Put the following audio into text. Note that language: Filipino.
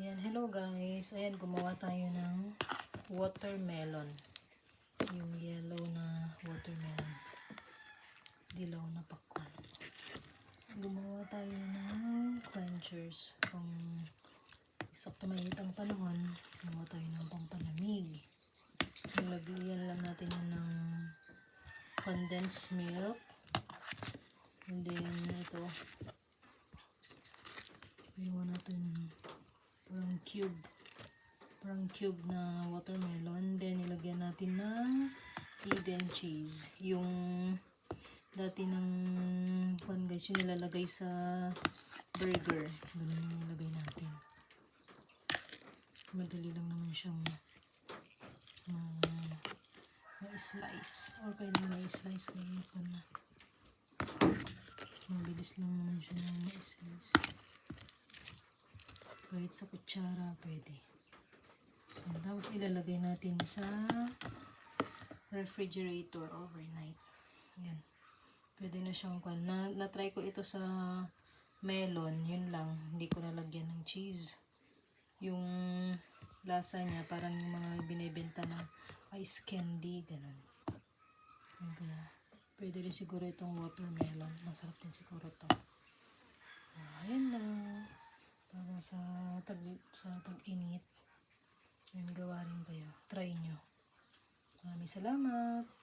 Ayan, hello guys. Ayan, gumawa tayo ng watermelon. Yung yellow na watermelon. Dilaw na pakwan. Gumawa tayo ng quenchers. Kung sakto mainit ang panahon, gumawa tayo ng pampalamig. Nilagyan lang natin ng condensed milk. And then, ito, ginawa natin parang cube. Parang cube na watermelon. Then ilagyan natin ng Eden cheese. Yung dati ng kwan guys yung nilalagay sa burger. Ganun yung ilagay natin. Madali lang naman siyang ma- ma-slice. Or kaya naman ma-slice kaya kwan na. Mabilis lang naman siya na ma-slice kahit sa kutsara pwede. And tapos ilalagay natin sa refrigerator overnight. Yan. Pwede na siyang kwan na, na-try ko ito sa melon. Yun lang. Hindi ko nalagyan ng cheese. Yung lasa niya parang yung mga binibenta na ice candy ganun. Kaya pwede rin siguro itong watermelon. Masarap din siguro to Ayan lang. Para sa tag sa tag-init. Yan gawa rin kayo. Try nyo. Maraming salamat.